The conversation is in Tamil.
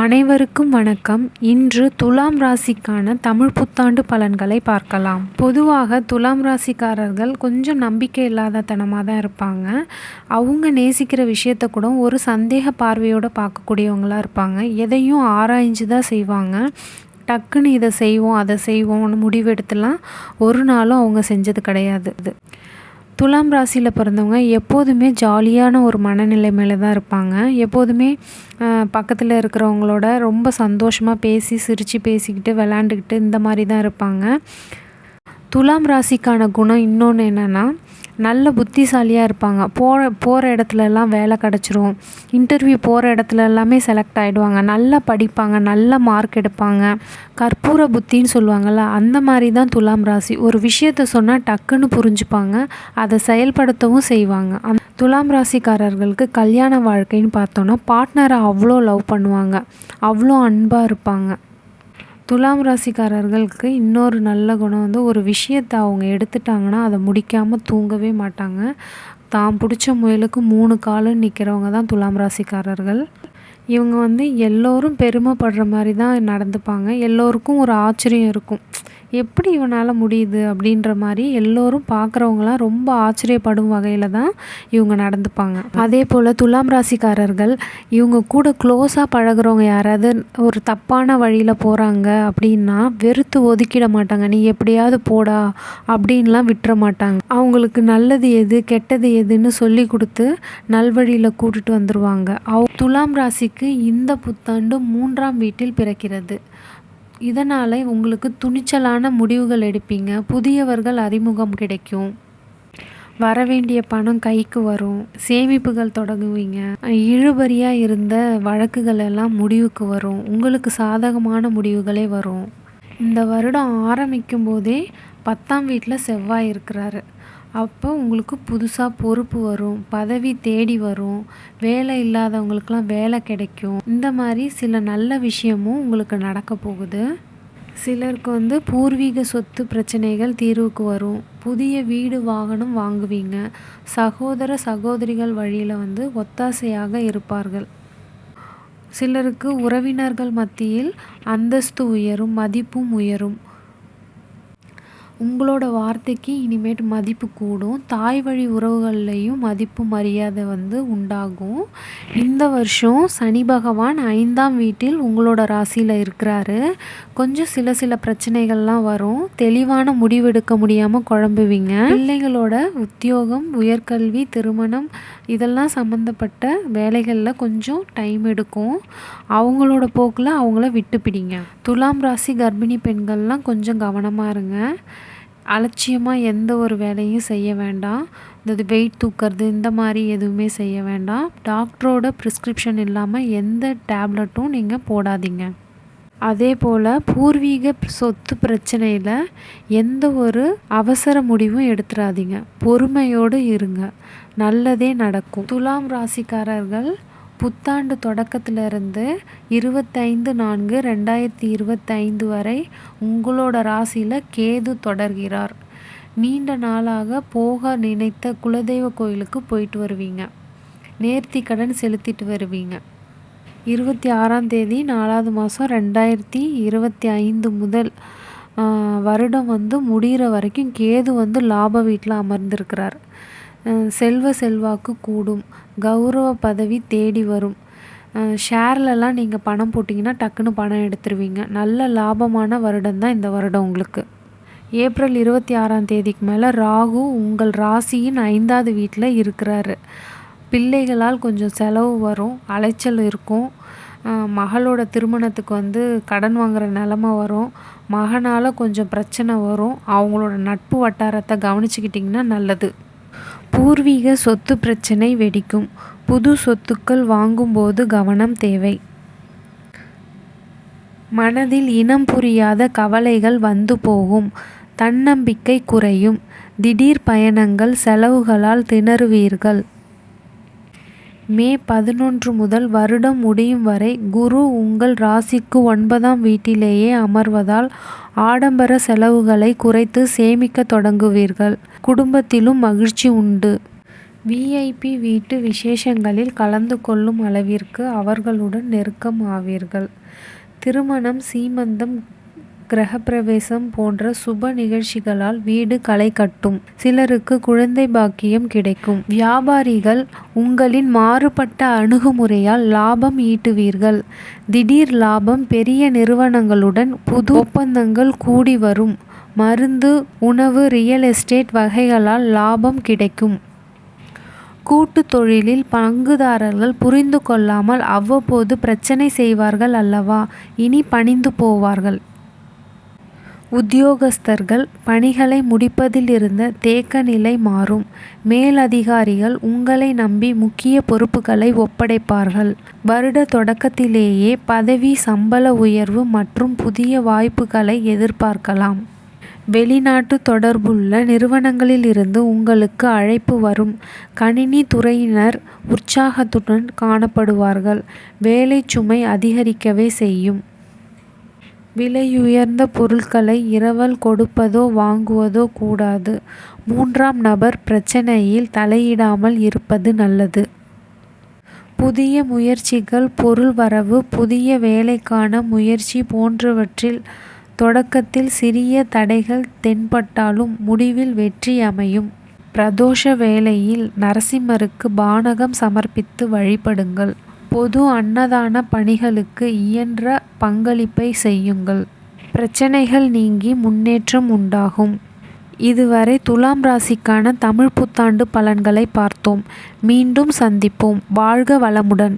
அனைவருக்கும் வணக்கம். இன்று துலாம் ராசிக்கான தமிழ் புத்தாண்டு பலன்களை பார்க்கலாம். பொதுவாக துலாம் ராசிக்காரர்கள் கொஞ்சம் நம்பிக்கை இல்லாத தனமாக தான் இருப்பாங்க. அவங்க நேசிக்கிற விஷயத்த கூட ஒரு சந்தேக பார்வையோடு பார்க்கக்கூடியவங்களாக இருப்பாங்க. எதையும் ஆராய்ஞ்சு தான் செய்வாங்க. டக்குன்னு இதை செய்வோம் அதை செய்வோம்னு முடிவெடுத்துலாம் ஒரு நாளும் அவங்க செஞ்சது கிடையாது. துலாம் ராசியில் பிறந்தவங்க எப்போதுமே ஜாலியான ஒரு மனநிலைமையில தான் இருப்பாங்க. எப்போதுமே பக்கத்தில் இருக்கிறவங்களோட ரொம்ப சந்தோஷமாக பேசி சிரித்து பேசிக்கிட்டு விளாண்டுக்கிட்டு இந்த மாதிரி தான் இருப்பாங்க. துலாம் ராசிக்கான குணம் இன்னொன்று என்னென்னா நல்ல புத்திசாலியாக இருப்பாங்க. போகிற போகிற இடத்துலலாம் வேலை கிடச்சிரும். இன்டர்வியூ போகிற இடத்துல எல்லாமே செலக்ட் ஆகிடுவாங்க நல்லா படிப்பாங்க நல்ல மார்க் எடுப்பாங்க. கற்பூர புத்தின்னு சொல்லுவாங்கள்ல அந்த மாதிரி தான் துலாம் ராசி. ஒரு விஷயத்த சொன்னால் டக்குன்னு புரிஞ்சுப்பாங்க. அதை செயல்படுத்தவும் செய்வாங்க. அந் துலாம் ராசிக்காரர்களுக்கு கல்யாண வாழ்க்கைன்னு பார்த்தோன்னா பார்ட்னரை அவ்வளோ லவ் பண்ணுவாங்க. அவ்வளோ அன்பாக இருப்பாங்க. துலாம் ராசிக்காரர்களுக்கு இன்னொரு நல்ல குணம் வந்து ஒரு விஷயத்தை அவங்க எடுத்துட்டாங்கன்னா அதை முடிக்காமல் தூங்கவே மாட்டாங்க. தான் பிடிச்ச முயலுக்கு மூணு காலுன்னு நிற்கிறவங்க தான் துலாம் ராசிக்காரர்கள். இவங்க வந்து எல்லோரும் பெருமைப்படுற மாதிரி தான் நடந்துப்பாங்க. எல்லோருக்கும் ஒரு ஆச்சரியம் இருக்கும். எப்படி இவனால் முடியுது அப்படின்ற மாதிரி எல்லோரும் பார்க்குறவங்களாம் ரொம்ப ஆச்சரியப்படும் வகையில் தான் இவங்க நடந்துப்பாங்க. அதே போல் துலாம் ராசிக்காரர்கள் இவங்க கூட க்ளோஸாக பழகுறவங்க யாராவது ஒரு தப்பான வழியில் போகிறாங்க அப்படின்னா வெறுத்து ஒதுக்கிட மாட்டாங்க. நீ எப்படியாவது போடா அப்படின்லாம் விட்டுற மாட்டாங்க. அவங்களுக்கு நல்லது எது கெட்டது எதுன்னு சொல்லி கொடுத்து நல்வழியில் கூட்டிகிட்டு வந்துடுவாங்க அவ் துலாம் ராசிக்கு இந்த புத்தாண்டு மூன்றாம் வீட்டில் பிறக்கிறது. இதனால் உங்களுக்கு துணிச்சலான முடிவுகள் எடுப்பீங்க. புதியவர்கள் அறிமுகம் கிடைக்கும். வரவேண்டிய பணம் கைக்கு வரும். சேமிப்புகள் தொடங்குவீங்க. இழுபறியாக இருந்த வழக்குகள் எல்லாம் முடிவுக்கு வரும். உங்களுக்கு சாதகமான முடிவுகளே வரும். இந்த வருடம் ஆரம்பிக்கும் போதே பத்தாம் வீட்டில் செவ்வாய் இருக்கிறாரு. அப்போ உங்களுக்கு புதுசாக பொறுப்பு வரும் பதவி தேடி வரும் வேலை இல்லாதவங்களுக்குலாம் வேலை கிடைக்கும். இந்த மாதிரி சில நல்ல விஷயமும் உங்களுக்கு நடக்க போகுது. சிலருக்கு வந்து பூர்வீக சொத்து பிரச்சனைகள் தீர்வுக்கு வரும். புதிய வீடு வாகனம் வாங்குவீங்க. சகோதர சகோதரிகள் வழியில் வந்து ஒத்தாசையாக இருப்பார்கள். சிலருக்கு உறவினர்கள் மத்தியில் அந்தஸ்து உயரும் மதிப்பும் உயரும். உங்களோட வார்த்தைக்கு இனிமேட்டு மதிப்பு கூடும். தாய் வழி உறவுகள்லேயும் மதிப்பு மரியாதை வந்து உண்டாகும். இந்த வருஷம் சனி பகவான் ஐந்தாம் வீட்டில் உங்களோட ராசியில் இருக்கிறாரு. கொஞ்சம் சில சில பிரச்சனைகள்லாம் வரும். தெளிவான முடிவெடுக்க முடியாமல் குழம்புவீங்க. பிள்ளைகளோட உத்தியோகம் உயர்கல்வி திருமணம் இதெல்லாம் சம்மந்தப்பட்ட வேலைகளில் கொஞ்சம் டைம் எடுக்கும். அவங்களோட போக்கில் அவங்கள விட்டு பிடிங்க துலாம் ராசி கர்ப்பிணி பெண்கள்லாம் கொஞ்சம் கவனமாக இருங்க. அலட்சியமாக எந்த ஒரு வேலையும் செய்ய வேண்டாம். இந்த வெயிட் தூக்கிறது இந்த மாதிரி எதுவுமே செய்ய வேண்டாம். டாக்டரோட ப்ரிஸ்கிரிப்ஷன் இல்லாமல் எந்த டேப்லெட்டும் நீங்கள் போடாதீங்க. அதே போல் பூர்வீக சொத்து பிரச்சனையில் எந்த ஒரு அவசர முடிவும் எடுத்துடாதீங்க பொறுமையோடு இருங்க. நல்லதே நடக்கும். துலாம் ராசிக்காரர்கள் புத்தாண்டு தொடக்கத்திலிருந்து இருபத்தைந்து நான்கு ரெண்டாயிரத்தி இருபத்தைந்து வரை உங்களோட ராசியில் கேது தொடர்கிறார். நீண்ட நாளாக போக நினைத்த குலதெய்வ கோயிலுக்கு போயிட்டு வருவீங்க. நேர்த்தி கடன் செலுத்திட்டு வருவீங்க. இருபத்தி ஆறாம் தேதி நாலாவது மாதம் ரெண்டாயிரத்தி இருபத்தி ஐந்து முதல் வருடம் வந்து முடிகிற வரைக்கும் கேது வந்து லாப வீட்டில் அமர்ந்திருக்கிறார். செல்வ செல்வாக்கு கூடும். கௌரவ பதவி தேடி வரும். ஷேர்லலாம் நீங்கள் பணம் போட்டிங்கன்னா டக்குன்னு பணம் எடுத்துருவீங்க. நல்ல லாபமான வருடம் தான் இந்த வருடம் உங்களுக்கு. ஏப்ரல் இருபத்தி ஆறாம் தேதிக்கு மேலே ராகு உங்கள் ராசியின் ஐந்தாவது வீட்டில் இருக்கிறாரு. பிள்ளைகளால் கொஞ்சம் செலவு வரும் அலைச்சல் இருக்கும். மகளோட திருமணத்துக்கு வந்து கடன் வாங்குகிற நிலமை வரும். மகனால் கொஞ்சம் பிரச்சனை வரும். அவங்களோட நட்பு வட்டாரத்தை கவனிச்சுக்கிட்டிங்கன்னா நல்லது. பூர்வீக சொத்து பிரச்சனை வெடிக்கும். புது சொத்துக்கள் வாங்கும்போது கவனம் தேவை. மனதில் இனம் புரியாத கவலைகள் வந்து போகும். தன்னம்பிக்கை குறையும். திடீர் பயணங்கள் செலவுகளால் திணறுவீர்கள். மே பதினொன்று முதல் வருடம் முடியும் வரை குரு உங்கள் ராசிக்கு ஒன்பதாம் வீட்டிலேயே அமர்வதால் ஆடம்பர செலவுகளை குறைத்து சேமிக்க தொடங்குவீர்கள் குடும்பத்திலும் மகிழ்ச்சி உண்டு விஐபி வீட்டு விசேஷங்களில் கலந்து கொள்ளும் அளவிற்கு அவர்களுடன் நெருக்கம் ஆவீர்கள். திருமணம் சீமந்தம் கிரகப்பிரவேசம் போன்ற சுப நிகழ்ச்சிகளால் வீடு களை கட்டும். சிலருக்கு குழந்தை பாக்கியம் கிடைக்கும். வியாபாரிகள் உங்களின் மாறுபட்ட அணுகுமுறையால் லாபம் ஈட்டுவீர்கள். திடீர் லாபம் பெரிய நிறுவனங்களுடன் புது ஒப்பந்தங்கள் கூடி வரும். மருந்து உணவு ரியல் எஸ்டேட் வகைகளால் லாபம் கிடைக்கும். கூட்டு தொழிலில் பங்குதாரர்கள் புரிந்து கொள்ளாமல் அவ்வப்போது பிரச்சனை செய்வார்கள் அல்லவா இனி பணிந்து போவார்கள். உத்தியோகஸ்தர்கள் பணிகளை முடிப்பதில் இருந்த தேக்க நிலை மாறும். மேலதிகாரிகள் உங்களை நம்பி முக்கிய பொறுப்புகளை ஒப்படைப்பார்கள். வருட தொடக்கத்திலேயே பதவி சம்பள உயர்வு மற்றும் புதிய வாய்ப்புகளை எதிர்பார்க்கலாம். வெளிநாட்டு தொடர்புள்ள நிறுவனங்களிலிருந்து உங்களுக்கு அழைப்பு வரும். கணினி துறையினர் உற்சாகத்துடன் காணப்படுவார்கள். வேலைச்சுமை அதிகரிக்கவே செய்யும். விலையுயர்ந்த பொருட்களை இரவல் கொடுப்பதோ வாங்குவதோ கூடாது. மூன்றாம் நபர் பிரச்னையில் தலையிடாமல் இருப்பது நல்லது. புதிய முயற்சிகள் பொருள் வரவு புதிய வேலைக்கான முயற்சி போன்றவற்றில் தொடக்கத்தில் சிறிய தடைகள் தென்பட்டாலும் முடிவில் வெற்றி அமையும். பிரதோஷ வேளையில் நரசிம்மருக்கு பானகம் சமர்ப்பித்து வழிபடுங்கள். பொது அன்னதான பணிகளுக்கு இயன்ற பங்களிப்பை செய்யுங்கள். பிரச்சனைகள் நீங்கி முன்னேற்றம் உண்டாகும். இதுவரை துலாம் ராசிக்கான தமிழ் புத்தாண்டு பலன்களை பார்த்தோம். மீண்டும் சந்திப்போம். வாழ்க வளமுடன்.